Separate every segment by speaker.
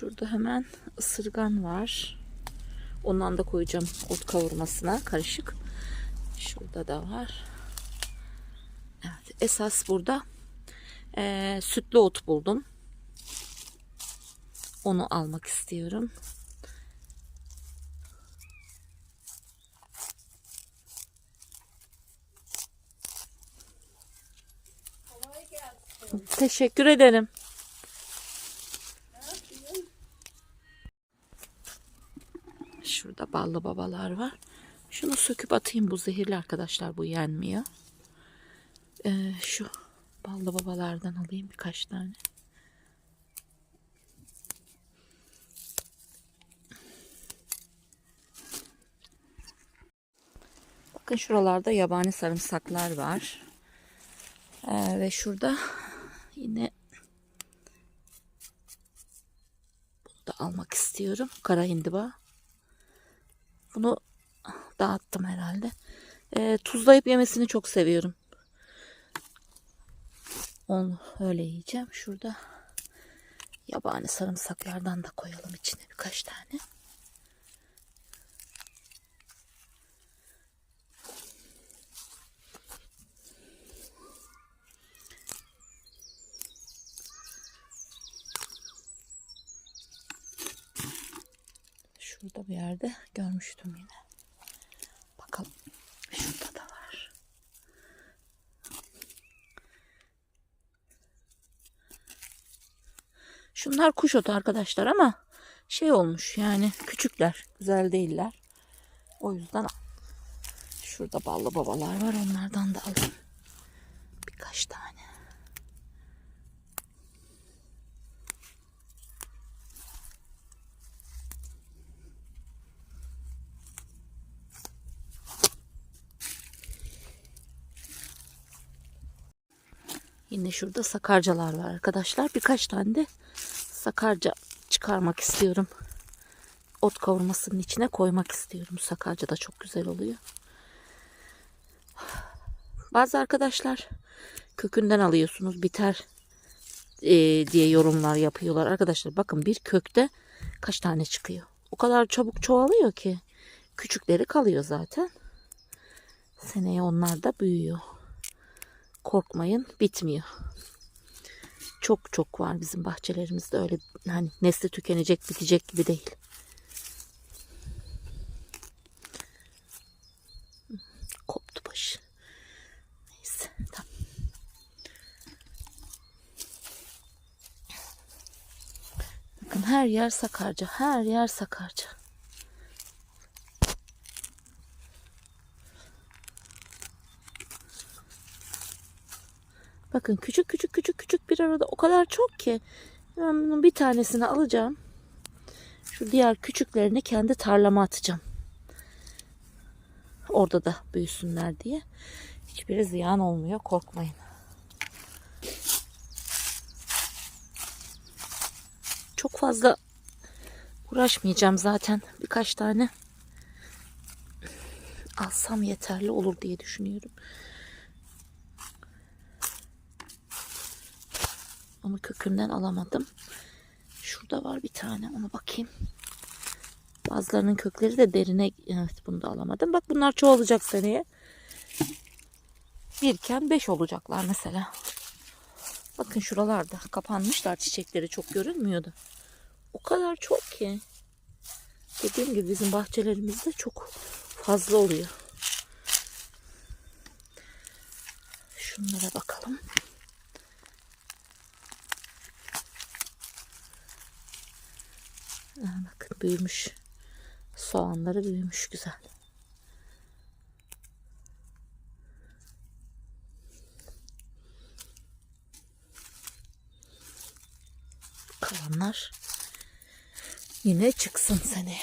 Speaker 1: Şurada hemen ısırgan var. Ondan da koyacağım ot kavurmasına karışık. Şurada da var. Evet, esas burada eee, sütlü ot buldum. Onu almak istiyorum. Teşekkür ederim. Şurada ballı babalar var. Şunu söküp atayım bu zehirli arkadaşlar bu yenmiyor. Ee, şu ballı babalardan alayım birkaç tane. Bakın şuralarda yabani sarımsaklar var. Ee, ve şurada yine bunu da almak istiyorum. Kara hindiba. Bunu dağıttım herhalde. Ee, tuzlayıp yemesini çok seviyorum. Onu öyle yiyeceğim. Şurada yabani sarımsaklardan da koyalım içine birkaç tane. Şurada bir yerde görmüştüm yine. Bakalım. Şurada da var. Şunlar kuş otu arkadaşlar ama şey olmuş yani küçükler. Güzel değiller. O yüzden şurada ballı babalar var. Onlardan da alayım. Birkaç tane. Yine şurada sakarcalar var arkadaşlar. Birkaç tane de sakarca çıkarmak istiyorum. Ot kavurmasının içine koymak istiyorum. Sakarca da çok güzel oluyor. Bazı arkadaşlar kökünden alıyorsunuz biter e, diye yorumlar yapıyorlar. Arkadaşlar bakın bir kökte kaç tane çıkıyor. O kadar çabuk çoğalıyor ki. Küçükleri kalıyor zaten. Seneye onlar da büyüyor korkmayın bitmiyor. Çok çok var bizim bahçelerimizde öyle hani nesli tükenecek bitecek gibi değil. Koptu başı. Neyse tamam. Bakın her yer sakarca, her yer sakarca. Bakın küçük küçük küçük küçük bir arada o kadar çok ki. Ben bunun bir tanesini alacağım. Şu diğer küçüklerini kendi tarlama atacağım. Orada da büyüsünler diye. Hiçbiri ziyan olmuyor korkmayın. Çok fazla uğraşmayacağım zaten. Birkaç tane alsam yeterli olur diye düşünüyorum. Onu kökünden alamadım. Şurada var bir tane. Ona bakayım. Bazılarının kökleri de derine. Evet bunu da alamadım. Bak bunlar çoğalacak seneye. Birken beş olacaklar mesela. Bakın şuralarda kapanmışlar çiçekleri çok görünmüyordu. O kadar çok ki. Dediğim gibi bizim bahçelerimizde çok fazla oluyor. Şunlara bakalım. Aa, bakın büyümüş. Soğanları büyümüş güzel. Kalanlar yine çıksın seni.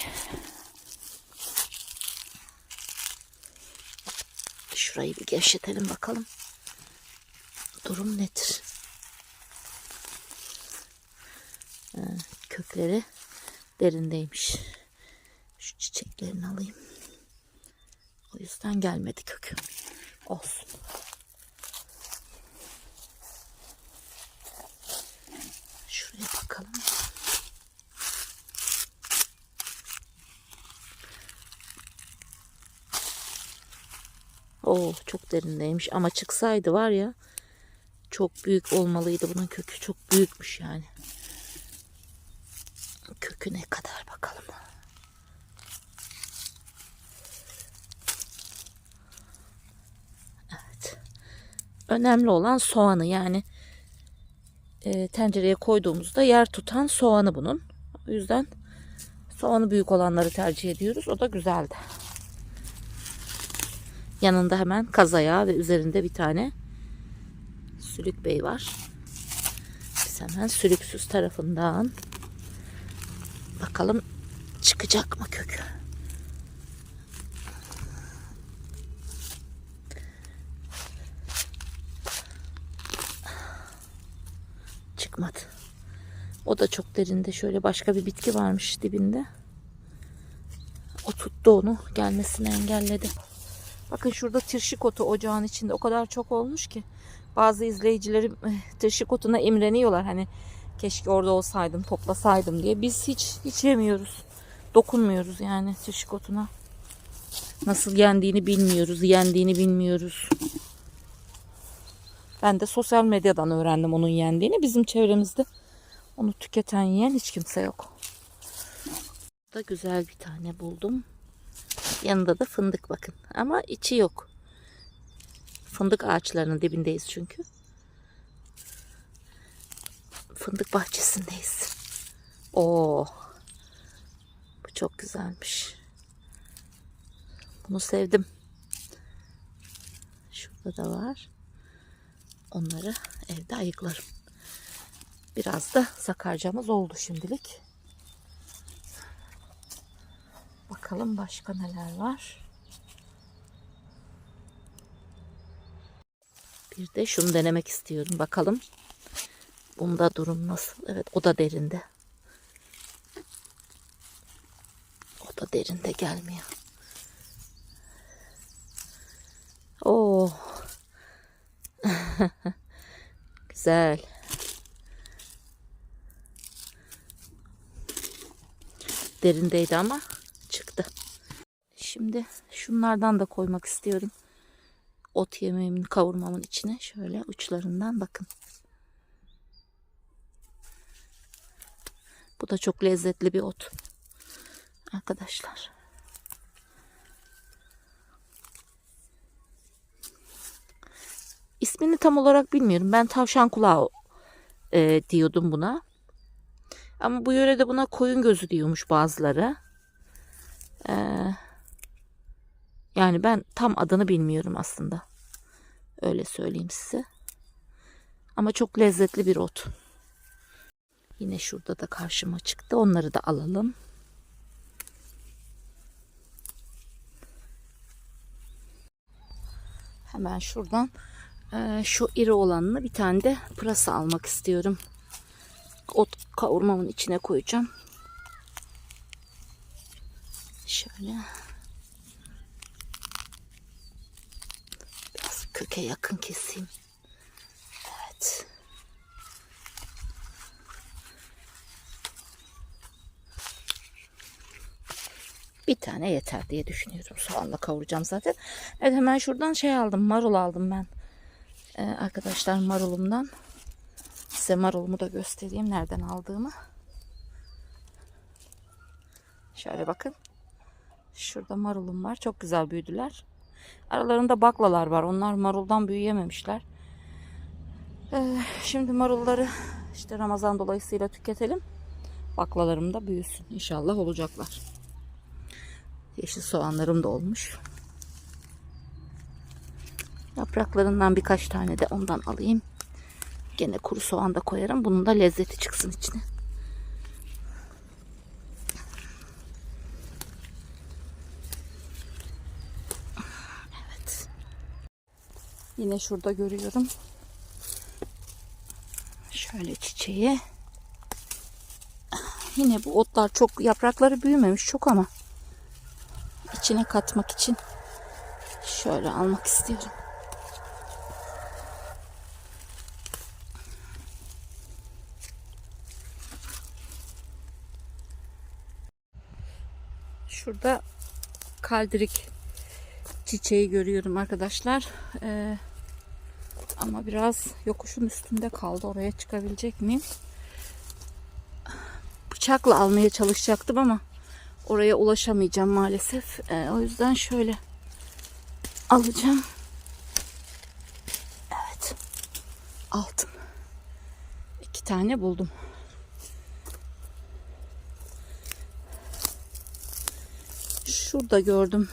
Speaker 1: Şurayı bir gevşetelim bakalım. Durum nedir? Ha, kökleri derindeymiş. Şu çiçeklerini alayım. O yüzden gelmedi kökü. Olsun. Şuraya bakalım. Oo çok derindeymiş ama çıksaydı var ya çok büyük olmalıydı bunun kökü çok büyükmüş yani. Kökü ne kadar bakalım. Evet. Önemli olan soğanı yani e, tencereye koyduğumuzda yer tutan soğanı bunun. O yüzden soğanı büyük olanları tercih ediyoruz. O da güzeldi. Yanında hemen kazayağı ve üzerinde bir tane sülük bey var. Biz hemen sülüksüz tarafından bakalım çıkacak mı kökü. Çıkmadı. O da çok derinde. Şöyle başka bir bitki varmış dibinde. O tuttu onu. Gelmesini engelledi. Bakın şurada tirşik otu ocağın içinde o kadar çok olmuş ki. Bazı izleyicilerim eh, tirşik otuna imreniyorlar. Hani keşke orada olsaydım toplasaydım diye. Biz hiç hiç yemiyoruz. Dokunmuyoruz yani tirşik otuna. Nasıl yendiğini bilmiyoruz. Yendiğini bilmiyoruz. Ben de sosyal medyadan öğrendim onun yendiğini. Bizim çevremizde onu tüketen yiyen hiç kimse yok. Da güzel bir tane buldum. Yanında da fındık bakın. Ama içi yok. Fındık ağaçlarının dibindeyiz çünkü. Fındık bahçesindeyiz. Oo. Bu çok güzelmiş. Bunu sevdim. Şurada da var. Onları evde ayıklarım. Biraz da sakarcamız oldu şimdilik. Bakalım başka neler var. Bir de şunu denemek istiyorum. Bakalım. Bunda durum nasıl? Evet o da derinde. O da derinde gelmiyor. Oo. Güzel. Derindeydi ama çıktı. Şimdi şunlardan da koymak istiyorum. Ot yemeğimin kavurmamın içine şöyle uçlarından bakın. Bu da çok lezzetli bir ot. Arkadaşlar. İsmini tam olarak bilmiyorum. Ben tavşan kulağı e, diyordum buna. Ama bu yörede buna koyun gözü diyormuş bazıları. Ee, yani ben tam adını bilmiyorum aslında. Öyle söyleyeyim size. Ama çok lezzetli bir ot. Yine şurada da karşıma çıktı. Onları da alalım. Hemen şuradan e, şu iri olanını bir tane de pırasa almak istiyorum. Ot kavurmamın içine koyacağım. Şöyle. Biraz köke yakın keseyim. Bir tane yeter diye düşünüyorum. Soğanla kavuracağım zaten. Evet hemen şuradan şey aldım. Marul aldım ben. Ee, arkadaşlar marulumdan. Size marulumu da göstereyim. Nereden aldığımı. Şöyle bakın. Şurada marulum var. Çok güzel büyüdüler. Aralarında baklalar var. Onlar maruldan büyüyememişler. Ee, şimdi marulları işte Ramazan dolayısıyla tüketelim. Baklalarım da büyüsün. İnşallah olacaklar. Yeşil soğanlarım da olmuş. Yapraklarından birkaç tane de ondan alayım. Gene kuru soğan da koyarım. Bunun da lezzeti çıksın içine. Evet. Yine şurada görüyorum. Şöyle çiçeği. Yine bu otlar çok yaprakları büyümemiş çok ama içine katmak için şöyle almak istiyorum. Şurada kaldirik çiçeği görüyorum arkadaşlar. Ee, ama biraz yokuşun üstünde kaldı. Oraya çıkabilecek miyim? Bıçakla almaya çalışacaktım ama oraya ulaşamayacağım maalesef. Ee, o yüzden şöyle alacağım. Evet. Aldım. İki tane buldum. Şurada gördüm.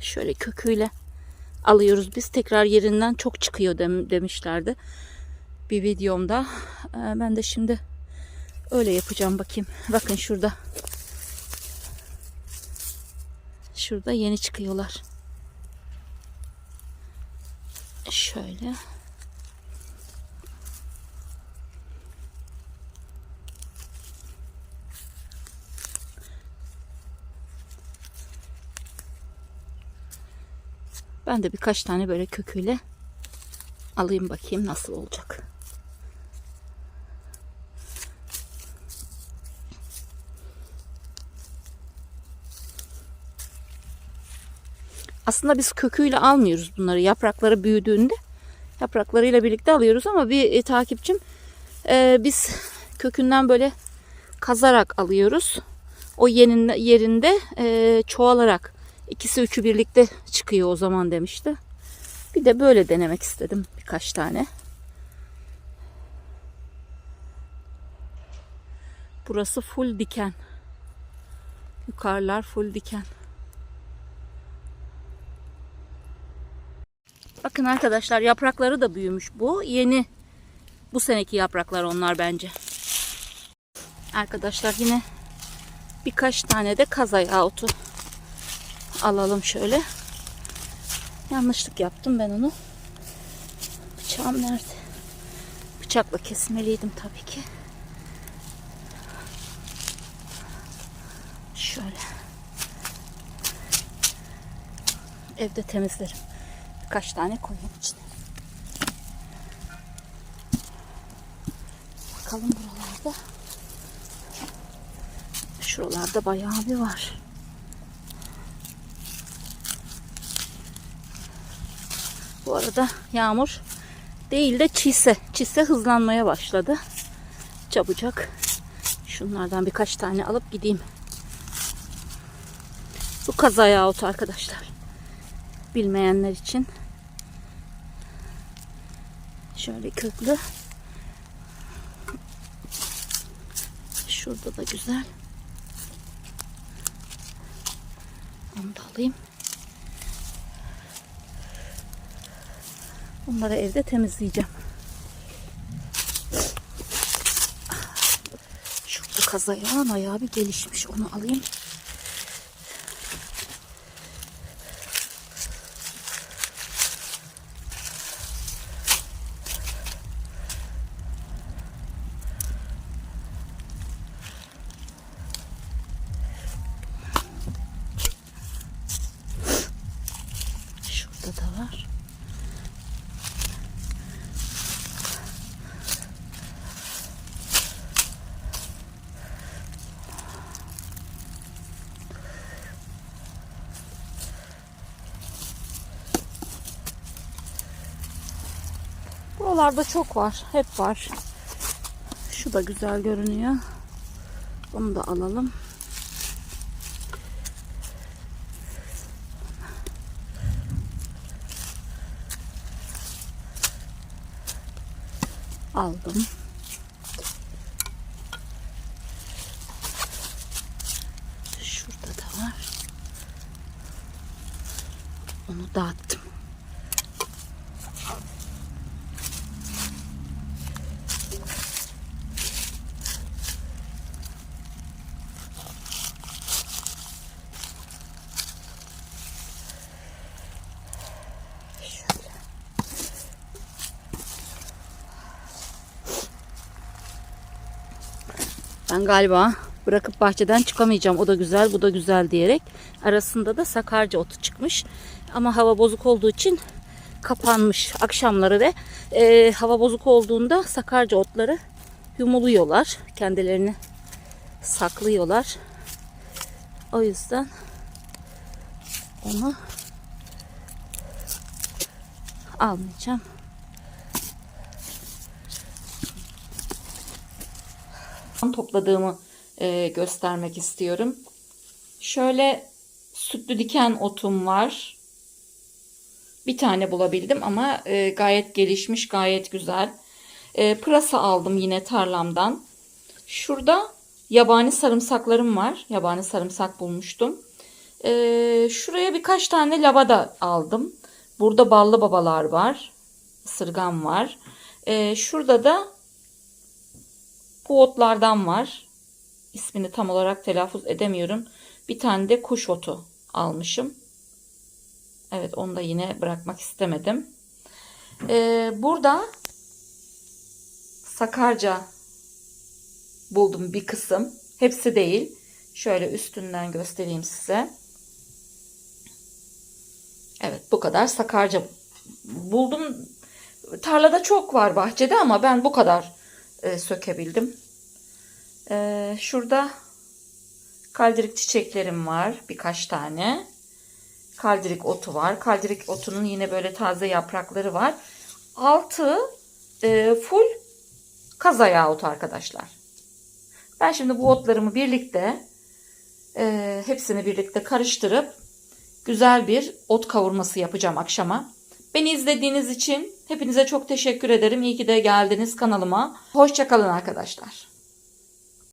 Speaker 1: Şöyle köküyle alıyoruz. Biz tekrar yerinden çok çıkıyor dem- demişlerdi. Bir videomda. Ee, ben de şimdi öyle yapacağım bakayım. Bakın şurada. Şurada yeni çıkıyorlar. Şöyle. Ben de birkaç tane böyle köküyle alayım bakayım nasıl olacak. Aslında biz köküyle almıyoruz bunları. Yaprakları büyüdüğünde yapraklarıyla birlikte alıyoruz ama bir e, takipçim e, biz kökünden böyle kazarak alıyoruz. O yerin, yerinde e, çoğalarak ikisi üçü birlikte çıkıyor o zaman demişti. Bir de böyle denemek istedim birkaç tane. Burası full diken. Yukarılar full diken. Bakın arkadaşlar yaprakları da büyümüş bu. Yeni bu seneki yapraklar onlar bence. Arkadaşlar yine birkaç tane de kaz ayağı otu alalım şöyle. Yanlışlık yaptım ben onu. Bıçağım nerede? Bıçakla kesmeliydim tabii ki. Şöyle. Evde temizlerim. Birkaç tane koyayım içine. Bakalım buralarda. Şuralarda bayağı bir var. Bu arada yağmur değil de çise. Çise hızlanmaya başladı. Çabucak. Şunlardan birkaç tane alıp gideyim. Bu kaza yahutu arkadaşlar. Bilmeyenler için. Şöyle köklü. Şurada da güzel. Onu da alayım. Bunları evde temizleyeceğim. Şurada kazayağın ayağı bir gelişmiş. Onu alayım. Şurada da var. Buralarda çok var. Hep var. Şu da güzel görünüyor. Bunu da alalım. Aldım. Şurada da var. Onu dağıttım. Şöyle. Ben galiba bırakıp bahçeden çıkamayacağım. O da güzel, bu da güzel diyerek. Arasında da sakarca otu çıkmış. Ama hava bozuk olduğu için kapanmış akşamları ve e, hava bozuk olduğunda sakarca otları yumuluyorlar. Kendilerini saklıyorlar. O yüzden onu almayacağım. Topladığımı e, göstermek istiyorum. Şöyle sütlü diken otum var. Bir tane bulabildim ama e, gayet gelişmiş, gayet güzel. E, pırasa aldım yine tarlamdan. Şurada yabani sarımsaklarım var. Yabani sarımsak bulmuştum. E, şuraya birkaç tane lavada aldım. Burada ballı babalar var. Isırgan var. E, şurada da bu otlardan var. İsmini tam olarak telaffuz edemiyorum. Bir tane de kuş otu almışım. Evet onu da yine bırakmak istemedim. Ee, burada sakarca buldum bir kısım. Hepsi değil. Şöyle üstünden göstereyim size. Evet bu kadar sakarca buldum. Tarlada çok var bahçede ama ben bu kadar e, sökebildim. E, şurada kaldirik çiçeklerim var birkaç tane. Kaldirik otu var. Kaldirik otunun yine böyle taze yaprakları var. Altı e, full kazayağı otu arkadaşlar. Ben şimdi bu otlarımı birlikte e, hepsini birlikte karıştırıp güzel bir ot kavurması yapacağım akşama. Beni izlediğiniz için hepinize çok teşekkür ederim. İyi ki de geldiniz kanalıma. Hoşçakalın arkadaşlar.